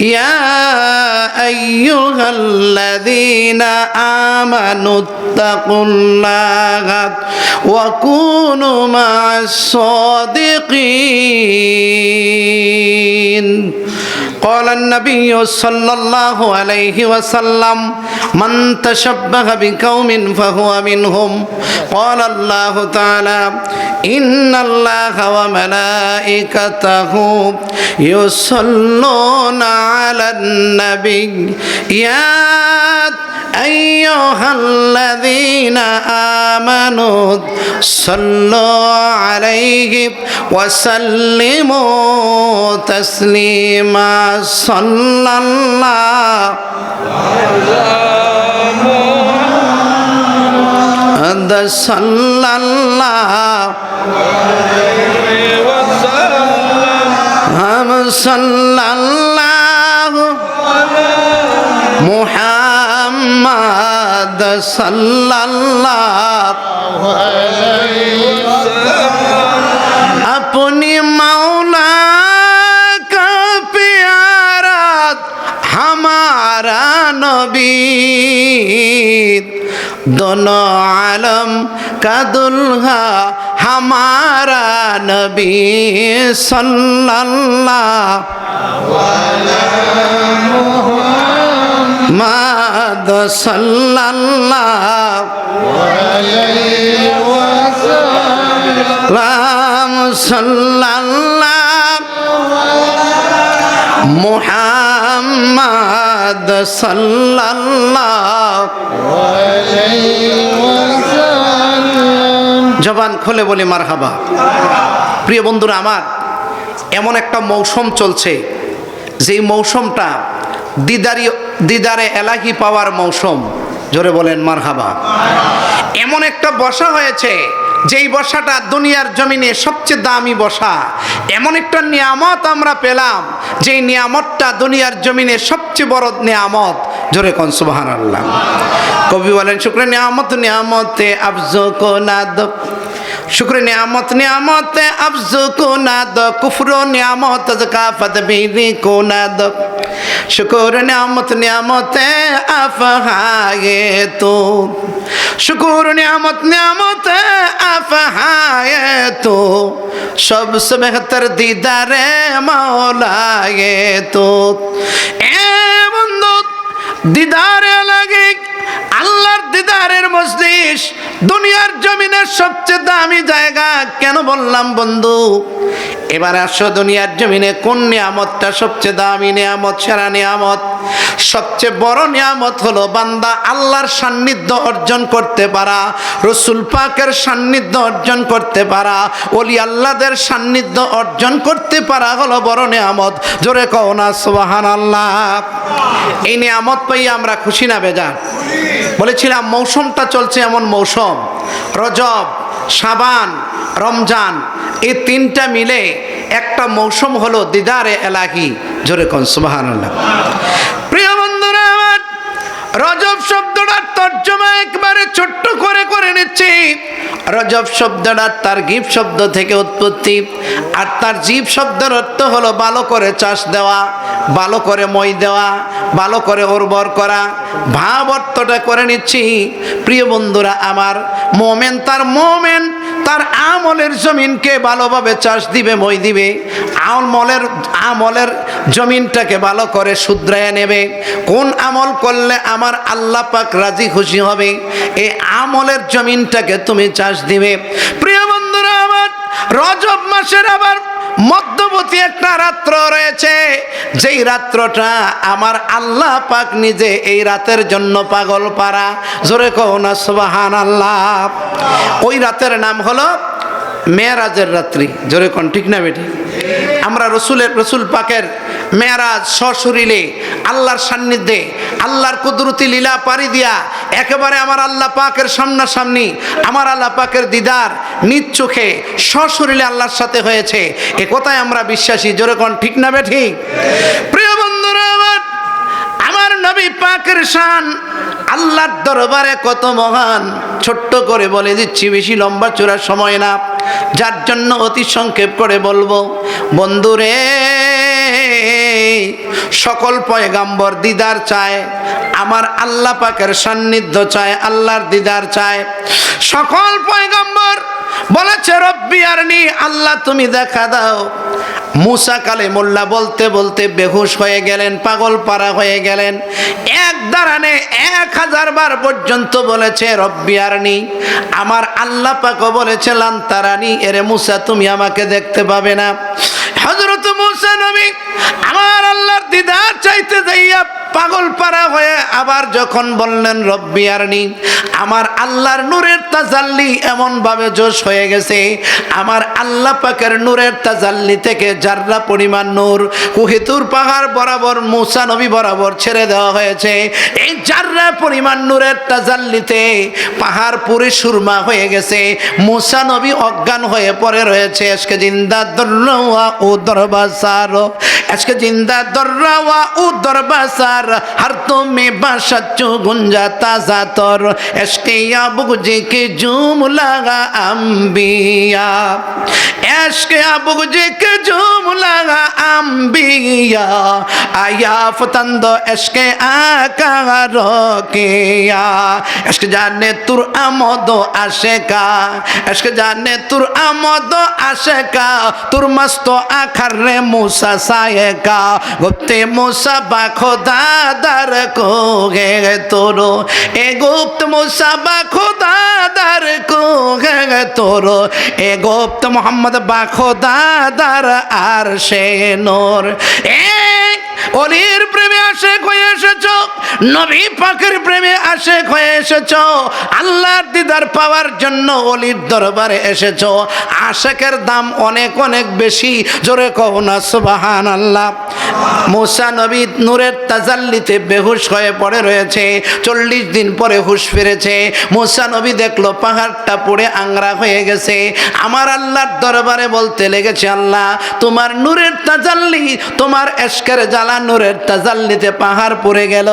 يا أيها الذين آمنوا اتقوا الله وكونوا مع الصادقين. قال النبي صلى الله عليه وسلم من تشبه بقوم فهو منهم قال الله تعالى إن الله وملائكته يصلون على النبي يا أيها الذين آمنوا صلوا عليه وسلموا تسليما সাল্লাল্লাহ সাল্লাল্লাহ হাম সাল্লাল্লাহ মুহাম্মদ সাল্লাল্লাহ আপনি মাও नबी दोनों आलम का दुल्हा हमारा नबी सल्लल्लाहु माद सल्लल्लाहु রাম সাল্লাল্লাহ মুহাম্মদ জবান খুলে বলি মারহাবা। প্রিয় বন্ধুরা আমার, এমন একটা মৌসুম চলছে, যেই মৌসুমটা দিদারি, দিদারে এলাহি পাওয়ার মৌসুম। জোরে বলেন মারহাবা। এমন একটা বসা হয়েছে যেই বসাটা দুনিয়ার জমিনে সবচেয়ে দামি বসা এমন একটা নিয়ামত আমরা পেলাম, যেই নিয়ামতটা দুনিয়ার জমিনে সবচেয়ে বড় নিয়ামত। জোরে কন সুবাহান আল্লাহ কবি বলেন, শুক্র নিয়ামত, নিয়ামতে আফজো কোনাদ শুক্র নিয়ামত, নিয়ামতে আফজো কোনাদ কুফর নিয়ামত কাফত বিরি কোনাদ শুকুর নিয়ামত, নিয়ামতে আফহায়ে তো। শুকুর নিয়ামত, নিয়ামতে আফহায়ে তো। সবসে বেহতর দিদারে মাওলায়ে তো। এ বন্ধু, দিদারে লাগে দিদারের মজলিস, দুনিয়ার জমিনের সবচেয়ে দামি জায়গা। কেন বললাম বন্ধু? এবার আসো দুনিয়ার জমিনে, কোন নিয়ামতটা সবচেয়ে দামি নিয়ামত, সেরা নিয়ামত? সবচেয়ে বড় নিয়ামত হলো বান্দা আল্লাহর সান্নিধ্য অর্জন করতে পারা, রসুল পাকের সান্নিধ্য অর্জন করতে পারা অলি আল্লাহদের সান্নিধ্য অর্জন করতে পারা হলো বড় নিয়ামত। জোরে কও না সুবাহান আল্লাহ এই নিয়ামত পাই আমরা খুশি না বেজার? বলেছিলাম, মৌসুমটা চলছে এমন মৌসুম। রজব সাবান রমজান, এই তিনটা মিলে একটা মৌসুম হলো দিদারে এলাহি। জোরে কন সুবাহান প্রিয় বন্ধুরা, আমার রজব শব্দটার তর্জমা একবারে ছোট্ট করে করে নিচ্ছি। রজব শব্দটা তার গিফ শব্দ থেকে উৎপত্তি। আর তার জীব শব্দের অর্থ হলো ভালো করে চাষ দেওয়া, ভালো করে মই দেওয়া, ভালো করে উর্বর করা। ভাব অর্থটা করে নিচ্ছি। প্রিয় বন্ধুরা, আমার মোমেন, তার মোমেন তার আমলের জমিনকে ভালোভাবে চাষ দিবে, মই দিবে। আমলের আমলের জমিনটাকে ভালো করে শুধরায় নেবে। কোন আমল করলে আমার আল্লাহ পাক রাজি খুশি হবে? এই আমলের জমিনটাকে তুমি চাষ দিবে। রজব মাসের আবার মধ্যবর্তী একটা রাত্র রয়েছে। যেই রাত্রটা আমার আল্লাহ পাক নিজে এই রাতের জন্য পাগল পারা জোরে না সুবাহান আল্লাহ ওই রাতের নাম হলো মেয়ারাজের রাত্রি। জোরে কোন, ঠিক না বেটি? আমরা রসুলের, রসুল পাকের মেয়ারাজ, সশরীরে, আল্লাহর সান্নিধ্যে, আল্লাহর কুদরতি লীলা পারি দিয়া, একেবারে আমার আল্লাহ পাকের সামনাসামনি, আমার আল্লাহ পাকের দিদার, নিজ চোখে সশরীরে আল্লাহর সাথে হয়েছে। এ কথায় আমরা বিশ্বাসী, জোরে কোন ঠিক না বেঠি? প্রিয় বন্ধুরা, আমার আমার নবী পাকের শান, আল্লাহর দরবারে কত মহান। ছোট্ট করে বলে দিচ্ছি, বেশি লম্বা চূড়ার সময় না। যার জন্য অতি সংক্ষেপ করে বলব, বন্ধুরে সকল পয়গাম্বর দিদার চায়, আমার আল্লাহ পাকের সান্নিধ্য চায়, আল্লাহর দিদার চায়। সকল পয়গাম্বর বলেছে, রব্বি আরনি, আল্লাহ তুমি দেখা দাও। মুসা কালে মোল্লা বলতে বলতে বেহুশ হয়ে গেলেন, পাগল পারা হয়ে গেলেন। এক দাঁড়ানে এক হাজার বার পর্যন্ত বলেছে, রব্বি আরনি, আমার আল্লাহ পাকও বলেছে লান্তারানি এরে মুসা, তুমি আমাকে দেখতে পাবে না। হজরত আমার আল্লাহর দিদার চাইতে যাইয়া পাগল পারা হয়ে আবার যখন বললেন, রব্বি আমার আল্লাহর নূরের তাজাল্লি এমন ভাবে জোশ হয়ে গেছে। আমার আল্লাহ পাকের নূরের তাজাল্লি থেকে জাররা পরিমাণ নূর, কুহিতুর পাহাড় বরাবর, মুসা নবী বরাবর ছেড়ে দেওয়া হয়েছে। এই জাররা পরিমাণ নূরের তাজাল্লিতে পাহাড় পুরে সুরমা হয়ে গেছে, মুসা নবী অজ্ঞান হয়ে পড়ে রয়েছে। আজকে জিন্দা দর্রা ও আজকে জিন্দা দর্রাওয়া ও দরবাসার, হার তুমি বাসাচ্ছ গুঞ্জা তাজা তর। এসকে বুগজে কে জুম লাগা আম্বিয়া। এসকে বুগজে কে জুম লাগা আম্বিয়া। আয়া ফতন্দ এসকে আকার কেয়া এসকে জানে তোর আমদ আসে কা এসকে জানে তোর আমদ আসে কা তোর মস্ত আখার রে মুসা সায় গুপ্তে মুসা বা খোদাদার কো গে তোর। এ গুপ্ত মুসা বা খোদাদার কো গে তোর। এ গুপ্ত মোহাম্মদ বা খোদাদার আর সে নোর। এ অলির প্রেমে আসে কয়ে এসেছ নবী পাকের প্রেমে আশেক হয়ে এসেছ। আল্লাহর দিদার পাওয়ার জন্য অলির দরবারে এসেছ। আশেকের দাম অনেক অনেক বেশি। জোরে কহ না সুবাহান আল্লাহ মুসা নবী নূরের তাজাল্লিতে বেহুশ হয়ে পড়ে রয়েছে। চল্লিশ দিন পরে হুশ ফিরেছে। মুসা নবী দেখল পাহাড়টা পড়ে আংরা হয়ে গেছে। আমার আল্লাহর দরবারে বলতে লেগেছে, আল্লাহ, তোমার নূরের তাজাল্লি, তোমার এশকের জ্বালা নূরের তাজাল্লিতে পাহাড় পড়ে গেল।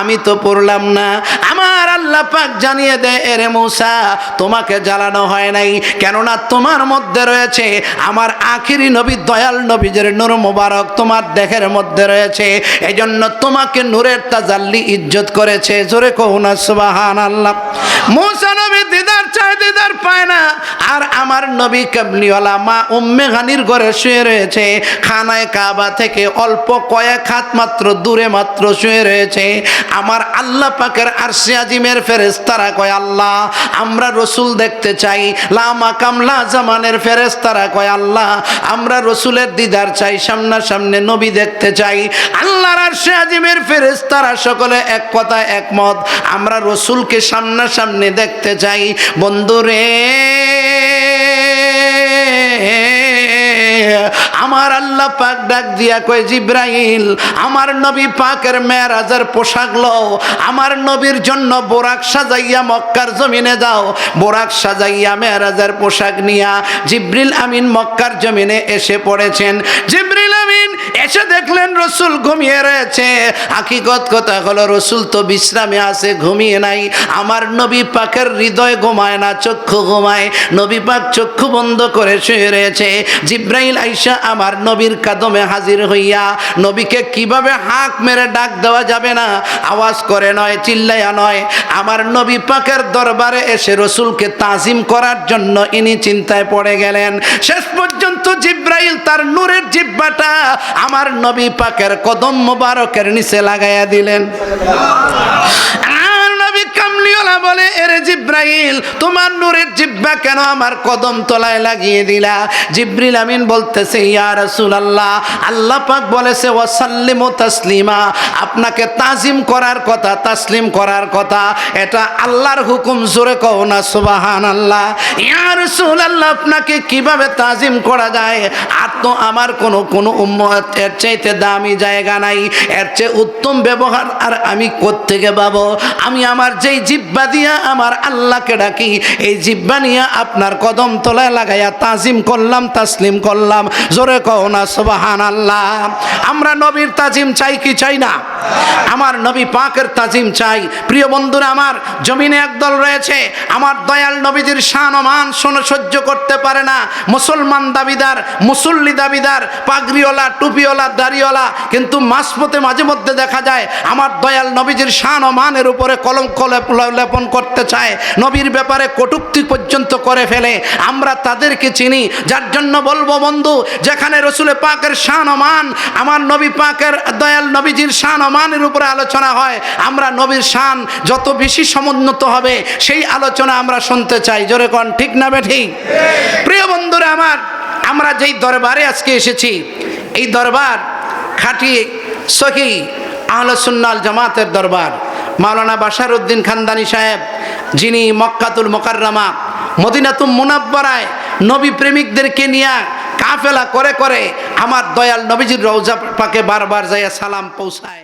আমি তো পড়লাম না। আমার আল্লাহ পাক জানিয়ে দেয়, এরে মৌসা, তোমাকে জ্বালানো হয় নাই। কেননা তোমার মধ্যে রয়েছে আমার আখিরি নবী, দয়াল নবীজের নূর মোবারক তোমার দেহের মধ্যে রয়েছে। এই জন্য তোমাকে নূরের তাজাল্লি ইজ্জত করেছে। জোরে কহুনা সুবাহান আল্লাহ মৌসা নবী দিদার চায় দিদার পায় না। আর আমার নবী কাবলিওয়ালা মা উম্মে গানির ঘরে শুয়ে রয়েছে। খানায় কাবা থেকে অল্প কয়েক হাত মাত্র দূরে মাত্র শুয়ে রয়েছে। আমার আল্লাহ পাকের আরশে আজিমের ফেরেস্তারা কয়, আল্লাহ, আমরা রসুল দেখতে চাই। লা মাকাম, লা জামানের ফেরেস্তারা কয়, আল্লাহ, আমরা রসুলের দিদার চাই, সামনাসামনে নবী দেখতে চাই। আল্লাহর আরশে আজিমের ফেরেস্তারা সকলে এক কথায় একমত, আমরা রসুলকে সামনাসামনি দেখতে চাই। বন্ধুরে, আমার আল্লাহ পাক ডাক দিয়া কয়, জিব্রাইল, আমার নবী পাকের মেয়েরাজের পোশাক লও। আমার নবীর জন্য বোরাক সাজাইয়া মক্কার জমিনে যাও। বোরাক সাজাইয়া মেয়েরাজের পোশাক নিয়া। জিব্রিল আমিন মক্কার জমিনে এসে পড়েছেন। জিব্রিল এসে দেখলেন রসুল ঘুমিয়ে রয়েছে। হাকিকত কথা হলো, রসুল তো বিশ্রামে আছে, ঘুমিয়ে নাই। আমার নবী পাকের হৃদয় ঘুমায় না, চক্ষু ঘুমায়। নবী পাক চক্ষু বন্ধ করে শুয়ে রয়েছে। জিব্রাইল আইসা আমার নবীর কাদমে হাজির হইয়া নবীকে কীভাবে হাঁক মেরে ডাক দেওয়া যাবে না? আওয়াজ করে নয়, চিল্লাইয়া নয়। আমার নবী পাকের দরবারে এসে রসুলকে তাজিম করার জন্য ইনি চিন্তায় পড়ে গেলেন। শেষ পর্যন্ত জিব্রাইল তার নূরের জিব্বাটা আমার নবী পাকের কদম মোবারকের নিচে লাগাইয়া দিলেন। কামলিওয়ালা বলে, এরে জিব্রাইল, তোমার নূরের জিব্বা কেন আমার কদম তলায় লাগিয়ে দিলা? জিব্রিল আমিন বলতেছে, ইয়া রাসূলুল্লাহ, আল্লাহ পাক বলেছে, ওয়াসাল্লিমু তাসলিমা, আপনাকে তাজিম করার কথা, তাসলিম করার কথা, এটা আল্লাহর হুকুম, জোরে কও না, সুবহানাল্লাহ। ইয়া রাসূলুল্লাহ, আপনাকে কীভাবে তাজিম করা যায়? আর তো আমার কোনো কোনো উম্মত, এর চাইতে দামি জায়গা নাই, এর চেয়ে উত্তম ব্যবহার, আর আমি কোত্থেকে পাবো? আমি আমার যেই জিব্বা দিয়া আমার আল্লাহকে ডাকি, এই জিব্বা নিয়ে আপনার কদম তলায় লাগাইয়া তাজিম করলাম, তাসলিম করলাম। জোরে কহ না সুবাহান আল্লাহ আমরা নবীর তাজিম চাই কি চাই না? আমার নবী পাকের তাজিম চাই। প্রিয় বন্ধুরা, আমার জমিনে একদল রয়েছে। আমার দয়াল নবীজির শান মান শোনো, সহ্য করতে পারে না। মুসলমান দাবিদার, মুসল্লি দাবিদার, পাগড়িওয়ালা, টুপিওয়ালা, দাড়িওয়ালা, কিন্তু মাসপথে মাঝে মধ্যে দেখা যায়, আমার দয়াল নবীজির শান ও মানের উপরে কলঙ্ক লেপ- লেপন করতে চায়। নবীর ব্যাপারে কটুক্তি পর্যন্ত করে ফেলে। আমরা তাদেরকে চিনি। যার জন্য বলব, বন্ধু, যেখানে রসুলে পাকের শান ও মান, আমার নবী পাকের দয়াল নবীজির শান ও মানের উপরে আলোচনা হয়, আমরা নবীর শান যত বেশি সমুন্নত হবে, সেই আলোচনা আমরা শুনতে চাই। জোরে কন, ঠিক না বে ঠিক? প্রিয় বন্ধুরা আমার, আমরা যেই দরবারে আজকে এসেছি, এই দরবার খাঁটি সহি আহলসুন্নাল জামাতের দরবার। মাওলানা বাশার উদ্দিন খানদানি সাহেব, যিনি মক্কাতুল মোকাররমা মদিনাতুম মুনাব্বরায় নবী প্রেমিকদেরকে নিয়ে কাফেলা করে করে আমার দয়াল নবীজির রৌজা পাকে বারবার যাইয়া সালাম পৌঁছায়।